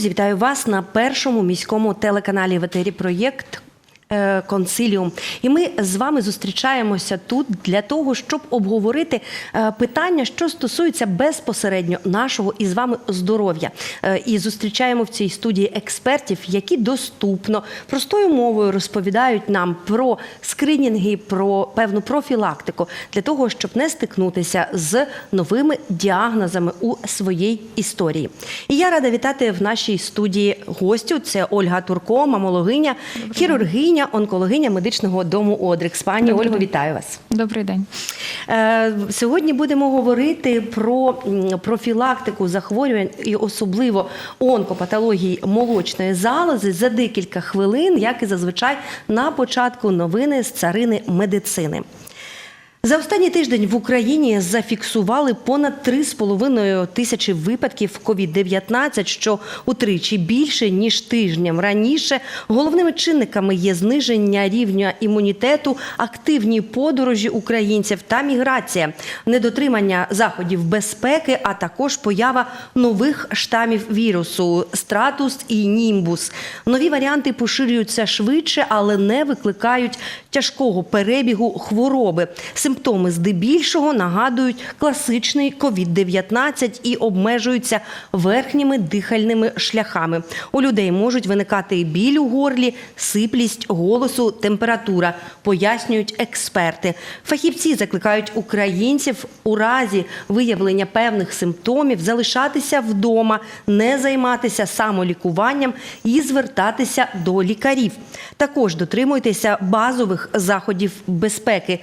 Друзі, вітаю вас на першому міському телеканалі в етері проєкт. Е, Консиліум, і ми з вами зустрічаємося тут для того, щоб обговорити е, питання, що стосуються безпосередньо нашого і з вами здоров'я. Е, І зустрічаємо в цій студії експертів, які доступно простою мовою розповідають нам про скринінги, про певну профілактику для того, щоб не стикнутися з новими діагнозами у своїй історії. І я рада вітати в нашій студії гостю. Це Ольга Турко, мамологиня, хірургиня, онкологиня медичного дому Одрикс. Пані Добрий Ольго, день. вітаю вас. Добрий день. Е, Сьогодні будемо говорити про профілактику захворювань і особливо онкопатології молочної залози за декілька хвилин, як і зазвичай на початку новини з царини медицини. За останній тиждень в Україні зафіксували понад 3,5 тисячі випадків COVID-19, що утричі більше ніж тижнем раніше. Головними чинниками є зниження рівня імунітету, активні подорожі українців та міграція, недотримання заходів безпеки, а також поява нових штамів вірусу стратус і німбус. Нові варіанти поширюються швидше, але не викликають тяжкого перебігу хвороби. Симптоми здебільшого нагадують класичний COVID-19 і обмежуються верхніми дихальними шляхами. У людей можуть виникати біль у горлі, сиплість голосу, температура, пояснюють експерти. Фахівці закликають українців у разі виявлення певних симптомів залишатися вдома, не займатися самолікуванням і звертатися до лікарів. Також дотримуйтеся базових заходів безпеки,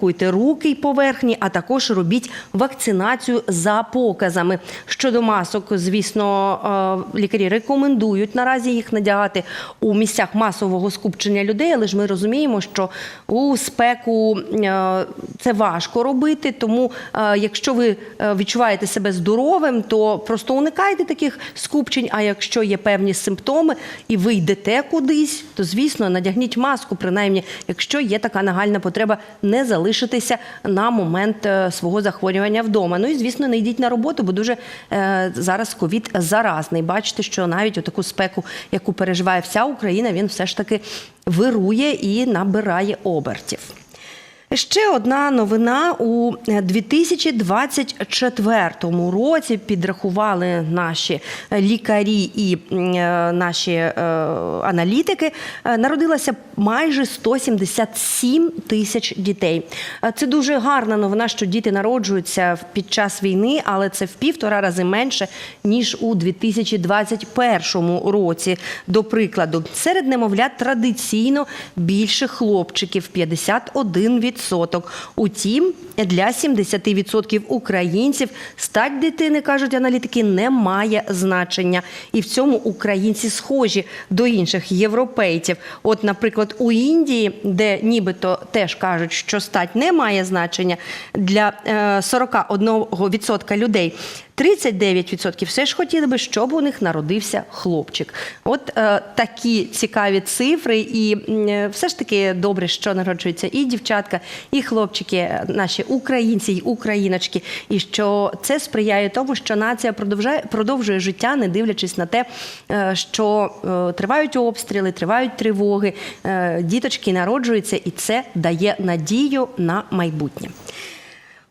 дезінфікуйте руки й поверхні, а також робіть вакцинацію за показами. Щодо масок, звісно, е, лікарі рекомендують наразі їх надягати у місцях масового скупчення людей, але ж ми розуміємо, що у спеку е, це важко робити. Тому, е, якщо ви відчуваєте себе здоровим, то просто уникайте таких скупчень. А якщо є певні симптоми і ви йдете кудись, то звісно надягніть маску, принаймні, якщо є така нагальна потреба, не залишитися на момент е, свого захворювання вдома. Ну і звісно, не йдіть на роботу, бо дуже е, зараз ковід заразний. Бачите, що навіть у таку спеку, яку переживає вся Україна, він все ж таки вирує і набирає обертів. Ще одна новина у 2024 році підрахували наші лікарі і е, наші е, аналітики. Е, Народилося майже 177 тисяч дітей. Е, Це дуже гарна новина, що діти народжуються під час війни, але це в півтора рази менше ніж у 2021 році. До прикладу, серед немовлят традиційно більше хлопчиків 51%. Утім, для 70% українців стать дитини, кажуть аналітики, не має значення. І в цьому українці схожі до інших європейців. От, наприклад, у Індії, де нібито теж кажуть, що стать не має значення для е, 41% людей. 39% все ж хотіли би, щоб у них народився хлопчик. От е, такі цікаві цифри, і е, все ж таки добре, що народжуються і дівчатка, і хлопчики, е, наші українці й україночки, і що це сприяє тому, що нація продовжує, продовжує життя, не дивлячись на те, е, що е, тривають обстріли, тривають тривоги, е, діточки народжуються, і це дає надію на майбутнє.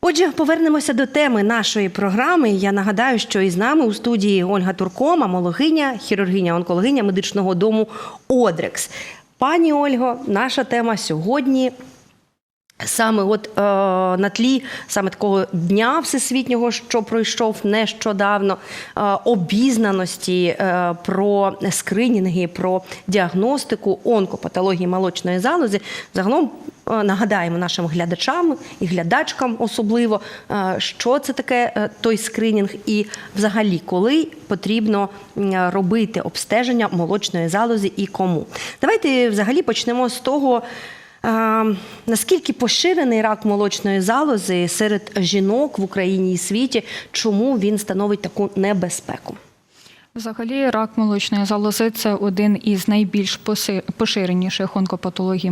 Отже, повернемося до теми нашої програми. Я нагадаю, що із нами у студії Ольга Турко, мамологиня, хірургиня, онкологиня медичного дому Одрекс. Пані Ольго, наша тема сьогодні. Саме от е, на тлі саме такого дня всесвітнього, що пройшов нещодавно, е, обізнаності е, про скринінги, про діагностику онкопатології молочної залози, загалом е, нагадаємо нашим глядачам і глядачкам особливо, е, що це таке е, той скринінг, і взагалі коли потрібно робити обстеження молочної залози і кому. Давайте взагалі почнемо з того. А, наскільки поширений рак молочної залози серед жінок в Україні і світі, чому він становить таку небезпеку? Взагалі, рак молочної залози це один із найбільш поширеніших онкопатологій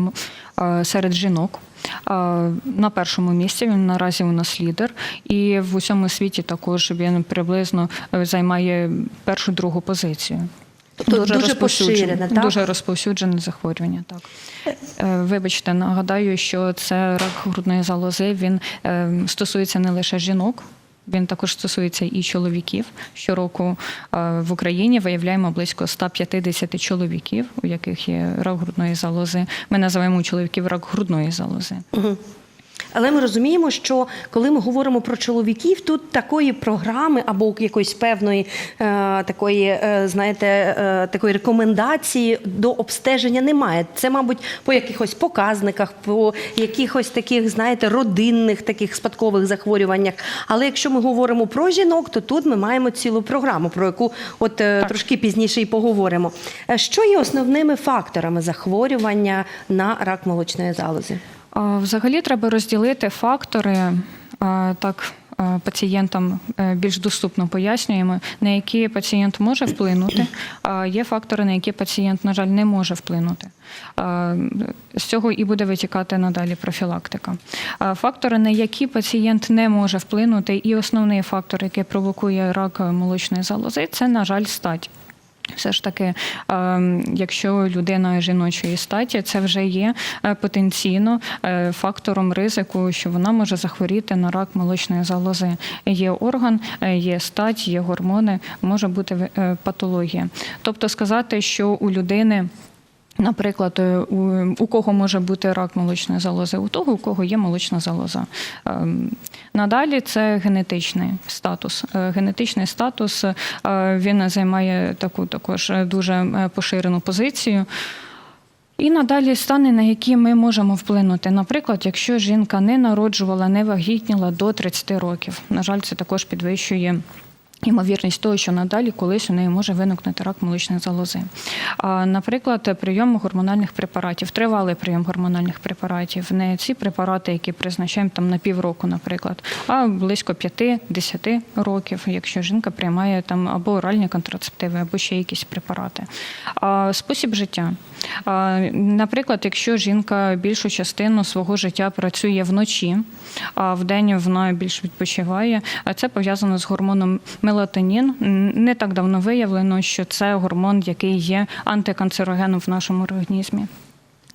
е, серед жінок. Е, На першому місці він наразі у нас лідер, і в усьому світі також він приблизно е, займає першу другу позицію. Тобто дуже розповсюджене- поширене, так? Дуже розповсюджене захворювання. Так Е, вибачте, нагадаю, що це рак грудної залози. Він е, стосується не лише жінок. Він також стосується і чоловіків. Щороку е, в Україні виявляємо близько 150 чоловіків, у яких є рак грудної залози. Ми називаємо чоловіків рак грудної залози. Мгм. Але ми розуміємо, що коли ми говоримо про чоловіків, тут такої програми або якоїсь певної е, такої, е, знаєте, е, такої рекомендації до обстеження немає. Це, мабуть, по якихось показниках, по якихось таких, знаєте, родинних таких спадкових захворюваннях. Але якщо ми говоримо про жінок, то тут ми маємо цілу програму, про яку от е, трошки пізніше і поговоримо. Що є основними факторами захворювання на рак молочної залози? Взагалі треба розділити фактори так. Пацієнтам е, більш доступно пояснюємо, на які пацієнт може вплинути, а є фактори, на які пацієнт, на жаль, не може вплинути. З цього і буде витікати надалі профілактика. Фактори, на які пацієнт не може вплинути, і основний фактор, який провокує рак молочної залози, це, на жаль, стать. Все ж таки, е, якщо людина жіночої статі, це вже є е, потенційно е, фактором ризику, що вона може захворіти на рак молочної залози. Є орган, е, є стать, є гормони, може бути патологія. Тобто сказати, що у людини. Наприклад, у, у кого може бути рак молочної залози? У того, у кого є молочна залоза. Надалі це генетичний статус. Е, Генетичний статус е, він займає таку також дуже е, поширену позицію. І надалі стани, на які ми можемо вплинути. Наприклад, якщо жінка не народжувала, не вагітніла до 30 років. На жаль, це також підвищує. Ймовірність того, що надалі колись у неї може виникнути рак молочної залози. Наприклад, прийом гормональних препаратів, тривалий прийом гормональних препаратів, не ці препарати, які призначаємо там на півроку, наприклад, а близько 5-10 років, якщо жінка приймає там або оральні контрацептиви, або ще якісь препарати. Спосіб життя. Наприклад, якщо жінка більшу частину свого життя працює вночі, а вдень вона більш відпочиває, це пов'язано з гормоном мелатонін. Не так давно виявлено, що це гормон, який є антиканцерогеном в нашому організмі.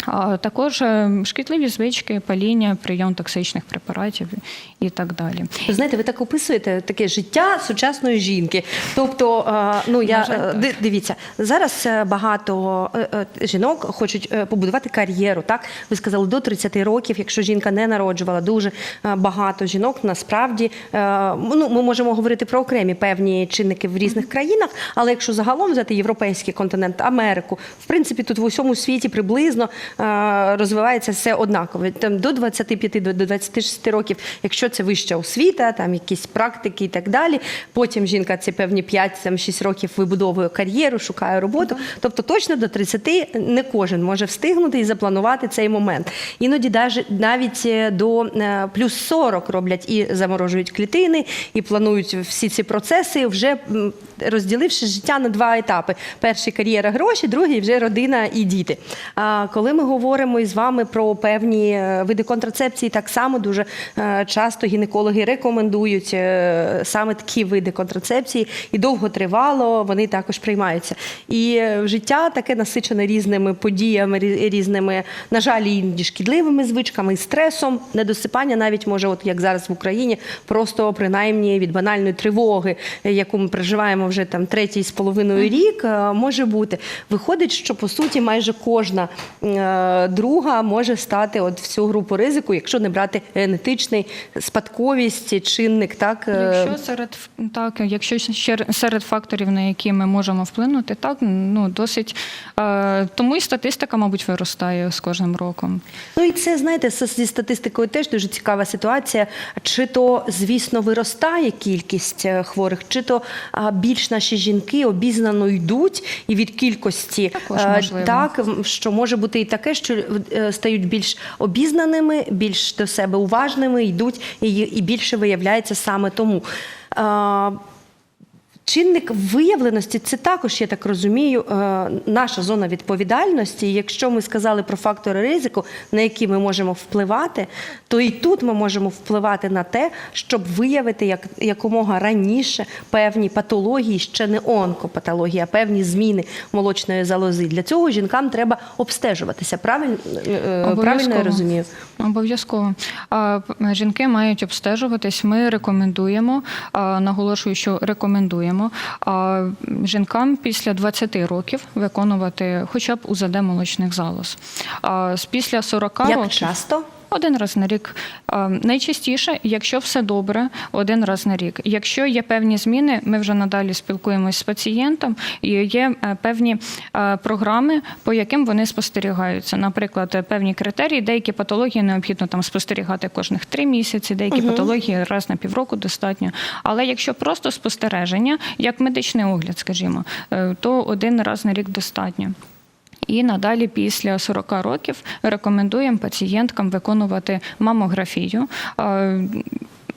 А також е, шкідливі звички, паління, прийом токсичних препаратів і так далі. Знаєте, ви так описуєте таке життя сучасної жінки. Тобто, е, ну я На е, ди- дивіться, зараз багато жінок хочуть побудувати кар'єру. Так, ви сказали до 30 років, якщо жінка не народжувала, дуже багато жінок насправді ну ми можемо говорити про окремі певні чинники в різних країнах, але якщо загалом взяти європейський континент, Америку, в принципі, тут в усьому світі приблизно розвивається все однаково. Там до 25 до до 26 років, якщо це вища освіта, там якісь практики і так далі. Потім жінка ці певні 5-6 років вибудовує кар'єру, шукає роботу. Тобто точно до 30 не кожен може встигнути і запланувати цей момент. Іноді навіть е, до е, плюс 40 роблять і заморожують клітини, і планують всі ці процеси, вже розділивши життя на два етапи: перший кар'єра гроші, другий вже родина і діти. А коли ми говоримо із вами про певні е, види контрацепції, так само дуже е, часто гінекологи рекомендують е, саме такі види контрацепції, і довготривало вони також приймаються. І життя таке насичене різними подіями, різними, на жаль, іноді шкідливими звичками, і стресом, недосипання навіть може, от як зараз в Україні, просто принаймні від банальної тривоги, яку ми переживаємо вже там третій з половиною рік, може бути. Виходить, що по суті майже кожна друга може стати от в цю групу ризику, якщо не брати генетичний спадковість, чинник, так е, Якщо серед так, якщо ще серед факторів, на які ми можемо вплинути, так ну досить е, тому і статистика, мабуть, виростає з кожним роком. Ну і це знаєте, зі статистикою теж дуже цікава ситуація. Чи то, звісно, виростає кількість е, хворих, чи то більш наші жінки обізнано йдуть, і від кількості Також е, так, що може бути і таке, що е, стають більш обізнаними, більш до себе уважними, йдуть і, і більше виявляється саме тому. Е, Чинник виявленості це також, я так розумію, е, наша зона відповідальності. Якщо ми сказали про фактори ризику, на які ми можемо впливати, то і тут ми можемо впливати на те, щоб виявити як, якомога раніше певні патології, ще не онкопатології, а певні зміни молочної залози. Для цього жінкам треба обстежуватися. Правильно, е, правильно я розумію? Обов'язково. Жінки мають обстежуватись. Ми рекомендуємо, наголошую, що рекомендуємо а, жінкам після 20 років виконувати хоча б УЗД молочних залоз. Після 40 Як років часто? Один раз на рік. Найчастіше, якщо все добре, один раз на рік. Якщо є певні зміни, ми вже надалі спілкуємось з пацієнтом, і є е, певні е, програми, по яким вони спостерігаються. Наприклад, певні критерії, деякі патології необхідно там спостерігати кожних три місяці, деякі патології раз на півроку достатньо. Але якщо просто спостереження, як медичний огляд, скажімо, е, то один раз на рік достатньо. І надалі після 40 років рекомендуємо пацієнткам виконувати мамографію.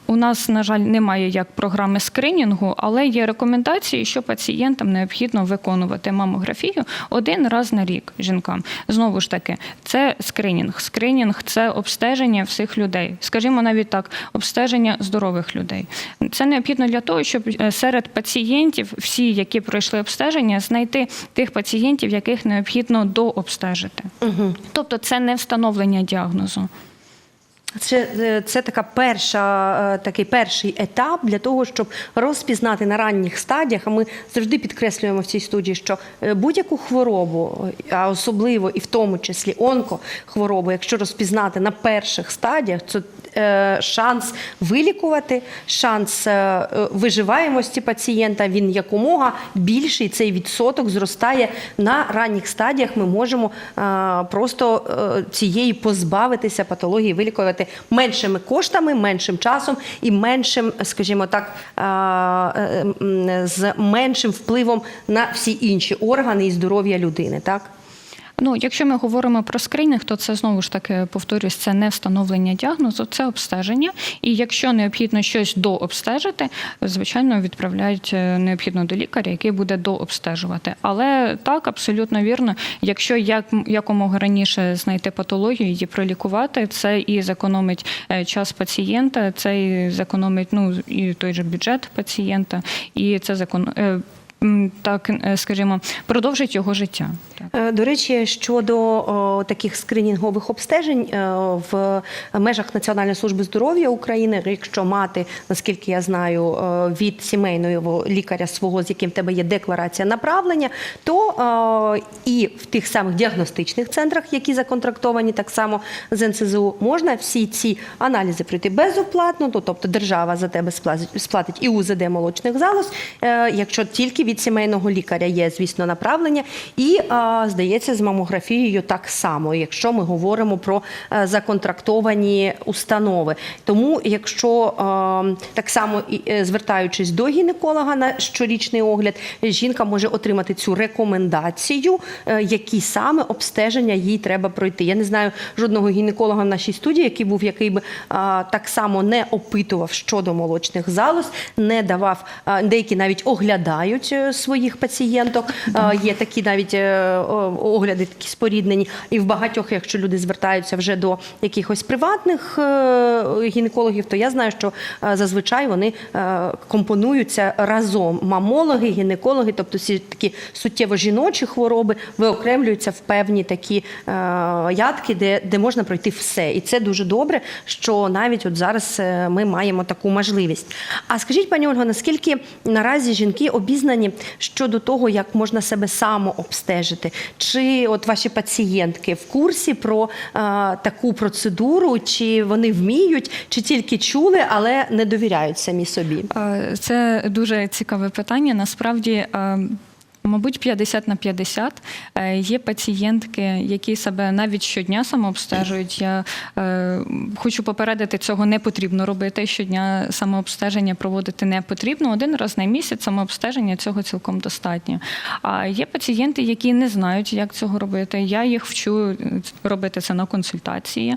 У нас, на жаль, немає як програми скринінгу, але є рекомендації, що пацієнтам необхідно виконувати мамографію один раз на рік жінкам. Знову ж таки, це скринінг. Скринінг це обстеження всіх людей. Скажімо, навіть так, обстеження здорових людей. Це необхідно для того, щоб е, серед пацієнтів, всі, які пройшли обстеження, знайти тих пацієнтів, яких необхідно дообстежити. Угу. Тобто, це не встановлення діагнозу. Це, е, це така перша, е, такий перший етап для того, щоб розпізнати на ранніх стадіях. А ми завжди підкреслюємо в цій студії, що е, будь-яку хворобу, а особливо і в тому числі онкохворобу, якщо розпізнати на перших стадіях, то е, шанс вилікувати, шанс е, е, виживаємості пацієнта він якомога більший. Цей відсоток зростає на ранніх стадіях. Ми можемо е, просто е, цієї позбавитися патології, вилікувати меншими коштами, меншим часом і меншим, скажімо так, е, е, з меншим впливом на всі інші органи і здоров'я людини. Так. Ну, якщо ми говоримо про скринінг, то це знову ж таки повторюсь, це не встановлення діагнозу, це обстеження. І якщо необхідно щось дообстежити, звичайно, відправляють е, необхідно до лікаря, який буде дообстежувати. Але так, абсолютно вірно, якщо як якомога раніше знайти патологію, її пролікувати, це і зекономить е, час пацієнта, це і зекономить ну і той же бюджет пацієнта, і це закон. Так, е, скажімо, продовжить його життя. Е, До речі, щодо таких скринінгових обстежень е, в межах Національної служби здоров'я України, якщо мати, наскільки я знаю, від сімейного лікаря свого, з яким в тебе є декларація направлення, то і в тих самих діагностичних центрах, які законтрактовані так само з НСЗУ, можна всі ці аналізи пройти безоплатно, то, тобто держава за тебе сплатить, сплатить і УЗД молочних залоз, якщо тільки від сімейного лікаря є, звісно, направлення. І, здається, з мамографією так само, якщо ми говоримо про е, законтрактовані установи. Тому, якщо так само е, звертаючись до гінеколога на щорічний огляд, жінка може отримати цю рекомендацію, е, які саме обстеження їй треба пройти. Я не знаю жодного гінеколога в нашій студії, який був, який би так само не опитував щодо молочних залоз, не давав деякі навіть оглядають своїх пацієнток. Є такі навіть е, огляди, такі споріднені. І в багатьох, якщо люди звертаються вже до якихось приватних е, гінекологів, то я знаю, що е, зазвичай вони е, компонуються разом. Мамологи, гінекологи, тобто всі такі суттєво жіночі хвороби, виокремлюються в певні такі е, ядки, де, де можна пройти все. І це дуже добре, що навіть от зараз е, ми маємо таку можливість. А скажіть, пані Ольго, наскільки наразі жінки обізнані щодо того, як можна себе самообстежити? Чи от ваші пацієнтки в курсі про е, таку процедуру, чи вони вміють, чи тільки чули, але не довіряють самі собі? Е, Це дуже цікаве питання. Насправді. Мабуть, 50 на 50. Е, Є пацієнтки, які себе навіть щодня самообстежують. Я е, хочу попередити, цього не потрібно робити. Щодня самообстеження проводити не потрібно. Один раз на місяць самообстеження цього цілком достатньо. А є пацієнти, які не знають, як цього робити. Я їх вчу е, робити це на консультації.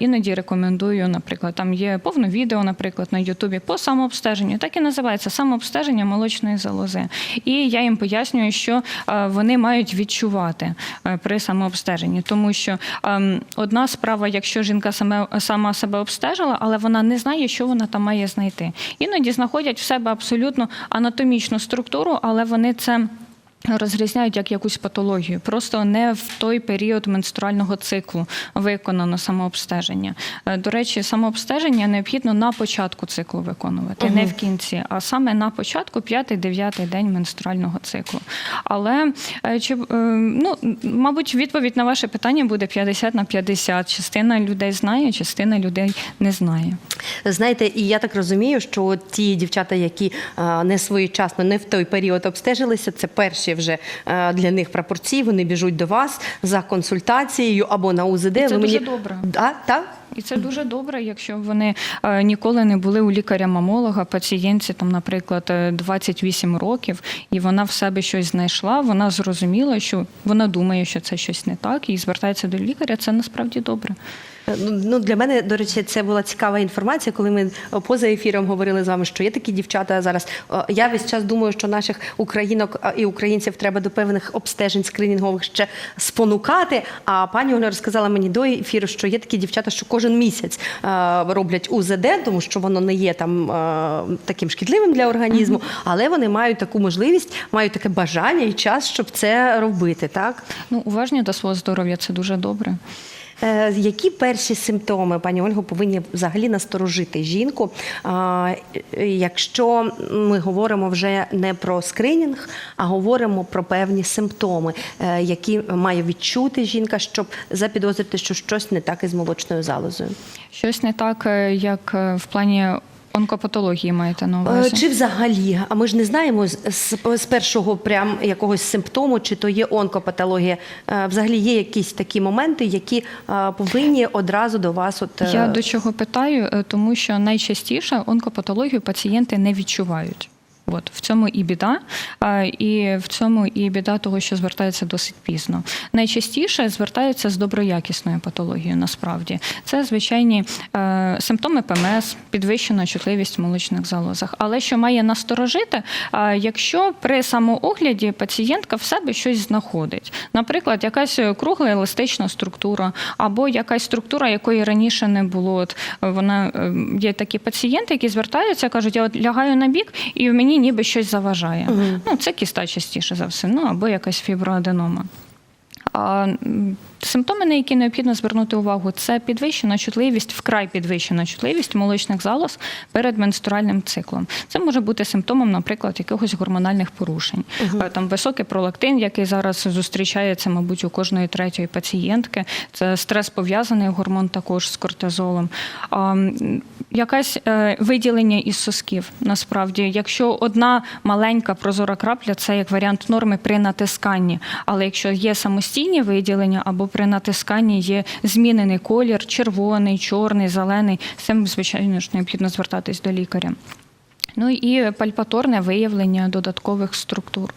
Іноді рекомендую, наприклад, там є повне відео, наприклад, на Ютубі по самообстеженню. Так і називається самообстеження молочної залози. І я їм пояснюю, що е, вони мають відчувати е, при самообстеженні, тому що ем, одна справа, якщо жінка саме сама себе обстежила, але вона не знає, що вона там має знайти. Іноді знаходять в себе абсолютно анатомічну структуру, але вони це. Розрізняють як якусь патологію, просто не в той період менструального циклу виконано самообстеження. Е, До речі, самообстеження необхідно на початку циклу виконувати, не в кінці, а саме на початку 5-9 день менструального циклу. Але е, чи е, ну, мабуть, відповідь на ваше питання буде 50 на 50. Частина людей знає, частина людей не знає. Знаєте, і я так розумію, що ті дівчата, які не своєчасно, не в той період обстежилися, це перші вже е, для них прапорці. Вони біжуть до вас за консультацією або на УЗД. І це Ви дуже добре. Да, так? І це дуже добре, якщо вони е, ніколи не були у лікаря-мамолога, пацієнтці, там, наприклад, е, 28 років, і вона в себе щось знайшла, вона зрозуміла, що вона думає, що це щось не так, і звертається до лікаря. Це насправді добре. Е, Ну, ну, для мене, до речі, це була цікава інформація, коли ми е, поза ефіром говорили з вами, що є такі дівчата зараз. Е, Я весь час думаю, що наших українок і українців треба до певних обстежень скринінгових ще спонукати. А пані Оля розказала мені до ефіру, що є такі дівчата, що кожен місяць роблять УЗД, тому що воно не є там таким шкідливим для організму, але вони мають таку можливість, мають таке бажання і час, щоб це робити. Так Ну, уважні до свого здоров'я це дуже добре. Е, Які перші симптоми, пані Ольго, повинні взагалі насторожити жінку, е, якщо ми говоримо вже не про скринінг, а говоримо про певні симптоми, е, які має відчути жінка, щоб запідозрити, що щось не так із молочною залозою? Щось не так, як в плані онкопатології маєте на Е, увазі. Чи взагалі, а ми ж не знаємо з, першого прям якогось симптому, чи то є онкопатологія. Е, Взагалі є якісь такі моменти, які е, повинні одразу до вас. От Я до чого питаю, тому що найчастіше онкопатологію пацієнти не відчувають. От в цьому і біда, і в цьому і біда того, що звертаються досить пізно. Найчастіше звертаються з доброякісною патологією. Насправді це звичайні е, симптоми ПМС, підвищена чутливість в молочних залозах. Але що має насторожити, якщо при самоогляді пацієнтка в себе щось знаходить, наприклад, якась кругла еластична структура, або якась структура, якої раніше не було. От вона е, є такі пацієнти, які звертаються, кажуть, я от лягаю на бік, і в мені ніби щось заважає. Ну, це кіста частіше за все, ну або якась фіброаденома. А симптоми, на які необхідно звернути увагу, це підвищена чутливість, вкрай підвищена чутливість молочних залоз перед менструальним циклом. Це може бути симптомом, наприклад, якихось гормональних порушень. Е, Там високий пролактин, який зараз зустрічається, мабуть, у кожної третьої пацієнтки. Це стрес пов'язаний гормон також з кортизолом. А, Якась е, виділення із сосків. Насправді, якщо одна маленька прозора крапля, це як варіант норми при натисканні. Але якщо є самостійні виділення або при натисканні є змінений колір, червоний, чорний, зелений, цим, звичайно ж, необхідно звертатись до лікаря. Ну і пальпаторне виявлення додаткових структур.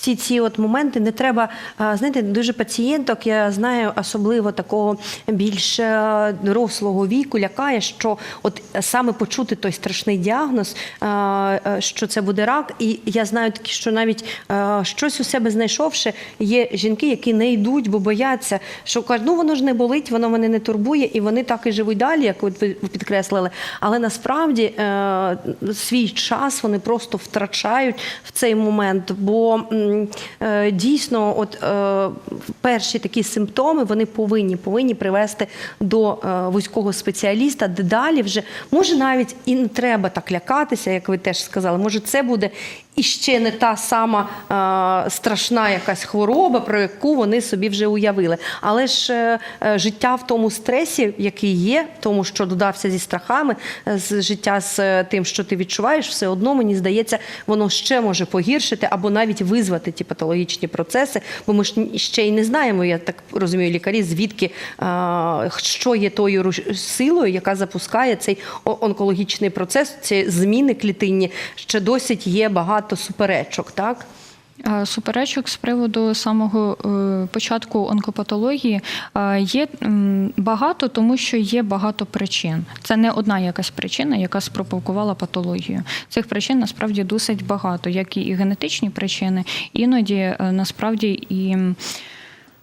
Всі ці от моменти не треба а, знаєте, дуже пацієнток. Я знаю, особливо такого більш е, дорослого віку лякає, що от саме почути той страшний діагноз, е, що це буде рак. І я знаю такі, що навіть е, щось у себе знайшовши, є жінки, які не йдуть, бо бояться, що кажуть, ну воно ж не болить, воно мене не турбує, і вони так і живуть далі, як ви підкреслили. Але насправді е, свій час вони просто втрачають в цей момент, бо е, дійсно, от е, перші такі симптоми вони повинні повинні привести до е, вузького спеціаліста, де далі вже може навіть і не треба так лякатися, як ви теж сказали. Може, це буде і ще не та сама е, страшна якась хвороба, про яку вони собі вже уявили. Але ж е, е, життя в тому стресі, який є, тому що додався зі страхами, е, з життя з тим, що ти відчуваєш, все одно мені здається, воно ще може погіршити або навіть визвати ті патологічні процеси. Бо ми ж ще й не знаємо, я так розумію, лікарі, звідки е, що є тою силою, яка запускає цей онкологічний процес, ці зміни клітинні. Ще досить є багато суперечок, так? Е, Суперечок з приводу самого е, початку онкопатології е, є багато, тому що є багато причин. Це не одна якась причина, яка спровокувала патологію. Цих причин насправді досить багато, як і генетичні причини, іноді насправді і.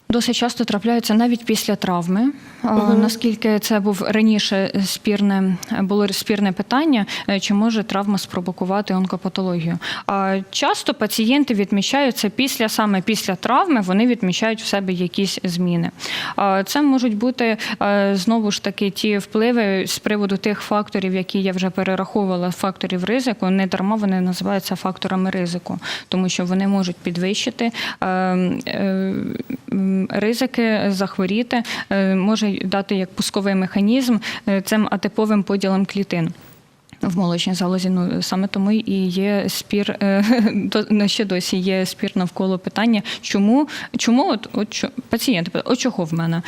Досить часто трапляються навіть після травми. А, Наскільки це був раніше спірне було спірне питання, е, чи може травма спровокувати онкопатологію? А часто пацієнти відмічають це після саме після травми, вони відмічають в себе якісь зміни. А Це можуть бути е, знову ж таки ті впливи з приводу тих факторів, які я вже перераховувала, факторів ризику. Не дарма вони називаються факторами ризику, тому що вони можуть підвищити. Ризики захворіти е, може дати як пусковий механізм е, цим атиповим поділом клітин. В молочній залозі, ну саме тому і є спір е, до на ще досі є спір навколо питання, чому чому от, от пацієнти питають, от чого в мене?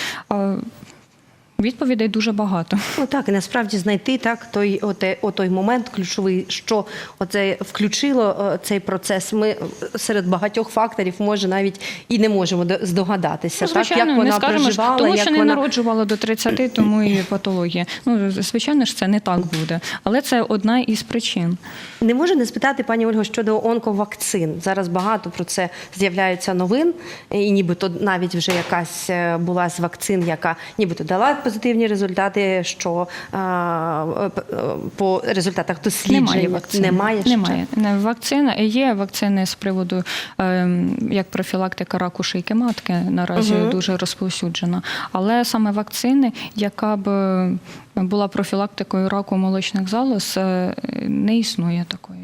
Відповідей дуже багато. Ну так, і насправді знайти так той, оте, о той момент ключовий, що оце включило е, цей процес. Ми е, серед багатьох факторів може навіть і не можемо здогадатися, Ну, так як вона не скажемо, проживала, тому як що не вона народжувала до 30, тому і патологія. Ну звичайно ж, це не так буде, але це одна із причин. Не можу не спитати, пані Ольго, щодо онковакцин. Зараз багато про це з'являються новин, і нібито навіть вже якась е, була з вакцин, яка нібито дала позитивні результати, що е, е, по результатах досліджень Немає вакцин. Немає ще. Немає. Не, Вакцина є вакцини з приводу ем, як профілактика раку шийки матки наразі Мгм. дуже розповсюджена. Але саме вакцини, яка б була профілактикою раку молочних залоз, е, не існує такої.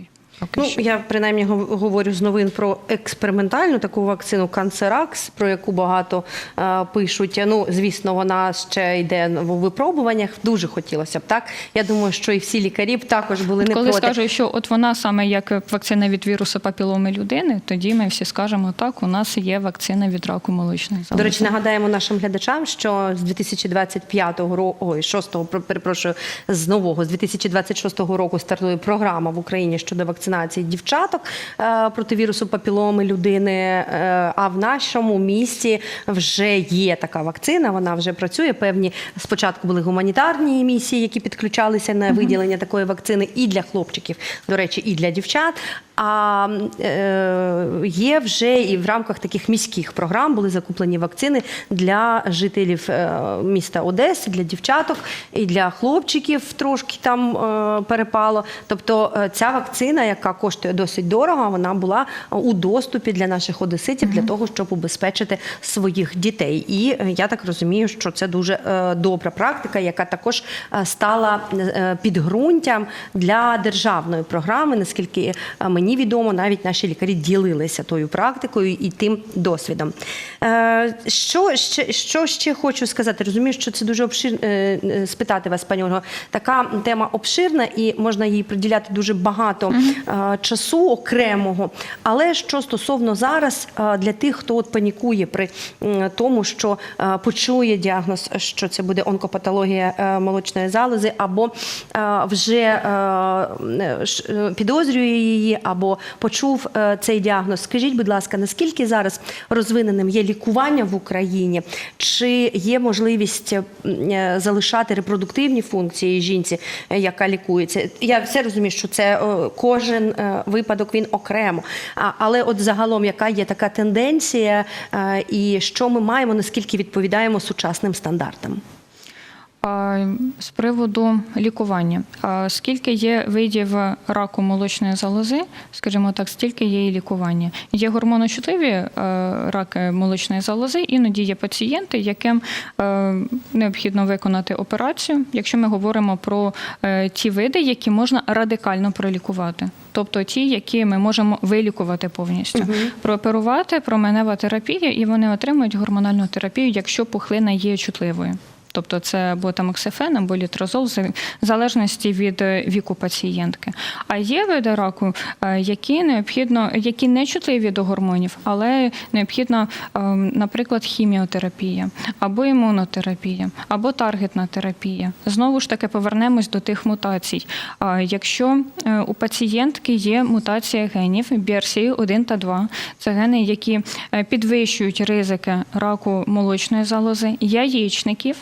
Поки Ну, що. я принаймні гов- говорю з новин про експериментальну таку вакцину Канцеракс, про яку багато е, пишуть. Ну, звісно, вона ще йде в випробуваннях. Дуже хотілося б так. Я думаю, що і всі лікарі б також були не Коли проти. скажуть, що от вона саме як вакцина від вірусу папіломи людини, тоді ми всі скажемо так, у нас є вакцина від раку молочних залоз. До речі, нагадаємо нашим глядачам, що з 2025 року, ой, 6-го, про- перепрошую, з нового, з 2026 року стартує програма в Україні щодо вакцинації дівчаток е, проти вірусу папіломи людини. Е, а в нашому місті вже є така вакцина, вона вже працює. Певні спочатку були гуманітарні місії, які підключалися на виділення такої вакцини і для хлопчиків, до речі, і для дівчат. А е, є вже і в рамках таких міських програм були закуплені вакцини для жителів міста Одеси, для дівчаток і для хлопчиків трошки там перепало. Тобто ця вакцина, яка коштує досить дорого, вона була у доступі для наших одеситів для того, щоб убезпечити своїх дітей. І е, я так розумію, що це дуже е, добра практика, яка також е, стала е, підґрунтям для державної програми, наскільки е, мені відомо, навіть наші лікарі ділилися тою практикою і тим досвідом. Е, Що ще, що ще хочу сказати? Розумію, що це дуже обширно спитати вас, пані Ольго. Така тема обширна і можна їй приділяти дуже багато е, часу окремого. Але що стосовно зараз е, для тих, хто от панікує при тому, що е, почує діагноз, що це буде онкопатологія е, молочної залози, або е, вже е, е, підозрює її, або почув е, цей діагноз. Скажіть, будь ласка, наскільки зараз розвиненим є лікування в Україні? Чи є можливість е, е, залишати репродуктивні функції жінці, е, яка лікується? Я все розумію, що це е, кожен е, випадок він окремо. Але от загалом, яка є така тенденція, е, і що ми маємо, наскільки відповідаємо сучасним стандартам? З приводу лікування. Скільки є видів раку молочної залози, скажімо так, стільки є і лікування. Є гормоночутливі е, раки молочної залози, іноді є пацієнти, яким е, необхідно виконати операцію, якщо ми говоримо про е, ті види, які можна радикально пролікувати. Тобто ті, які ми можемо вилікувати повністю, прооперувати, променева терапія, і вони отримують гормональну терапію, якщо пухлина є чутливою. Тобто це або тамоксифен, або літрозол, в залежності від е, віку пацієнтки. А є види раку, е, які необхідно, які не чутливі до гормонів, але необхідна, е, наприклад, хіміотерапія, або імунотерапія, або таргетна терапія. Знову ж таки повернемось до тих мутацій. Якщо у пацієнтки є мутація генів BRCA1 та 2, це гени, які підвищують ризики раку молочної залози, яєчників.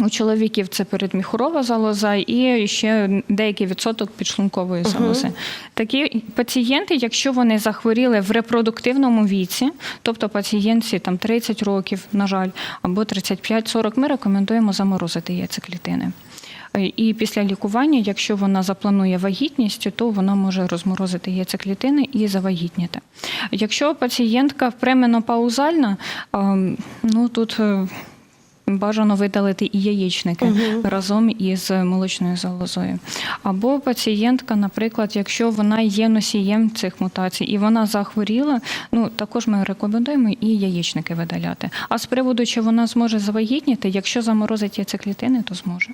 У чоловіків це передміхурова залоза і ще деякий відсоток підшлункової залози. Такі пацієнти, якщо вони захворіли в репродуктивному віці, тобто пацієнтці там 30 років, на жаль, або 35-40, ми рекомендуємо заморозити яйцеклітини. Е, І після лікування, якщо вона запланує вагітність, то вона може розморозити яйцеклітини і завагітніти. Якщо пацієнтка пременопаузальна, ем, ну тут. Бажано видалити і яєчники разом із молочною залозою. Або пацієнтка, наприклад, якщо вона є носієм цих мутацій і вона захворіла, ну також ми рекомендуємо і яєчники видаляти. А з приводу, чи вона зможе завагітніти, якщо заморозить яйцеклітини, то зможе.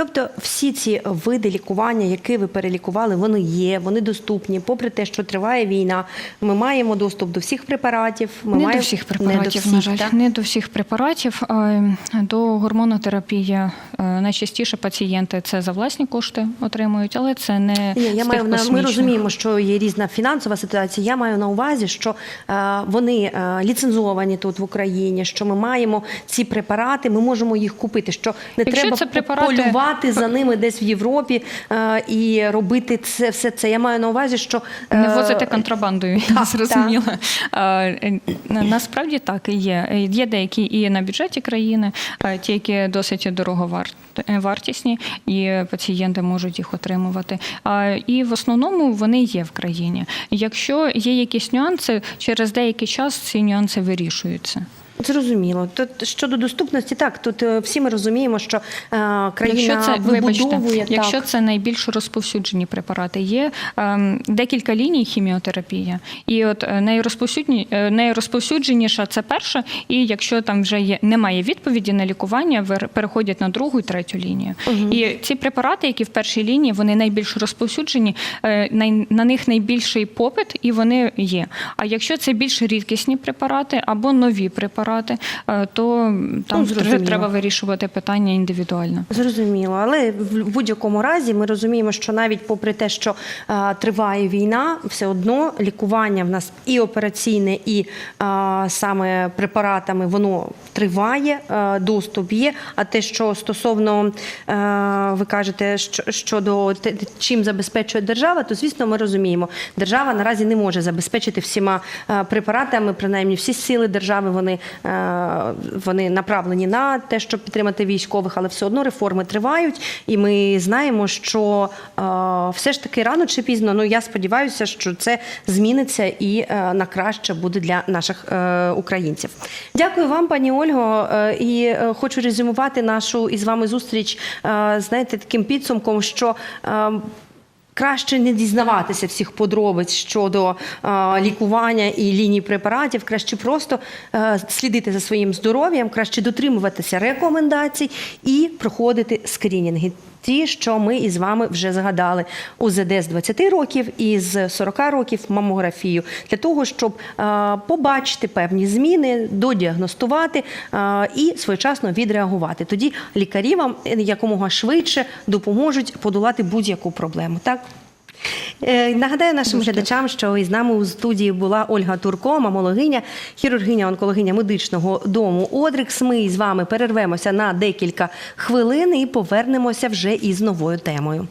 Тобто всі ці види лікування, які ви перелікували, вони є, вони доступні. Попри те, що триває війна, ми маємо доступ до всіх препаратів. Ми не маємо... до всіх Не препаратів, до всіх, на жаль, так? не до всіх препаратів. А, До гормонотерапії е, найчастіше пацієнти це за власні кошти отримують, але це не Ні, я маю на ми розуміємо, що є різна фінансова ситуація. Я маю на увазі, що е, вони е, ліцензовані тут в Україні, що ми маємо ці препарати, ми можемо їх купити. Що не Якщо треба це препарати- полювати за ними десь в Європі е, і робити це все це. Я маю на увазі, що е, Не возити контрабандою, я так, зрозуміла. А, е, Насправді так і є. Е, Є деякі і на бюджеті країни, ті, які досить дороговартісні, і пацієнти можуть їх отримувати. І в основному вони є в країні. Якщо є якісь нюанси, через деякий час ці нюанси вирішуються. Зрозуміло. Тут щодо доступності, так тут е, всі ми розуміємо, що е, країна Якщо це, вибачте, вибудовує якщо так. це найбільш розповсюджені препарати, є ем, декілька ліній хіміотерапії, і от е, найрозповсюдні, е, найрозповсюдженіша це перша, і якщо там вже є немає відповіді на лікування, переходять на другу і третю лінію. І ці препарати, які в першій лінії, вони найбільш розповсюджені, е, най- на них найбільший попит, і вони є. А якщо це більш рідкісні препарати або нові препарати, е, то там вже зрозуміло. треба вирішувати питання індивідуально. Зрозуміло, але в будь-якому разі ми розуміємо, що навіть попри те, що е, триває війна, все одно лікування в нас і операційне, і е, саме препаратами воно триває, е, доступ є. А те, що стосовно е, ви кажете, що, щодо те, чим забезпечує держава, то звісно ми розуміємо, держава наразі не може забезпечити всіма препаратами, принаймні всі сили держави вони, вони направлені на те, щоб підтримати військових, але все одно реформи тривають, і ми знаємо, що е, все ж таки рано чи пізно, ну я сподіваюся, що це зміниться і е, на краще буде для наших е, українців. Дякую вам, пані Ольго, е, і е, хочу резюмувати нашу із вами зустріч, е, знаєте, таким підсумком, що. Краще не дізнаватися всіх подробиць щодо лікування і ліній препаратів, краще просто е, слідити за своїм здоров'ям, краще дотримуватися рекомендацій і проходити скринінги. Ті, що ми із вами вже згадали, УЗД з 20 років і з 40 років мамографію, для того, щоб е, побачити певні зміни, додіагностувати е, і своєчасно відреагувати. Тоді лікарі вам якомога швидше допоможуть подолати будь-яку проблему. Так? Е, Нагадаю нашим глядачам, що із нами у студії була Ольга Турко, мамологиня, хірургиня, онкологиня медичного дому Одрикс. Ми з вами перервемося на декілька хвилин і повернемося вже із новою темою.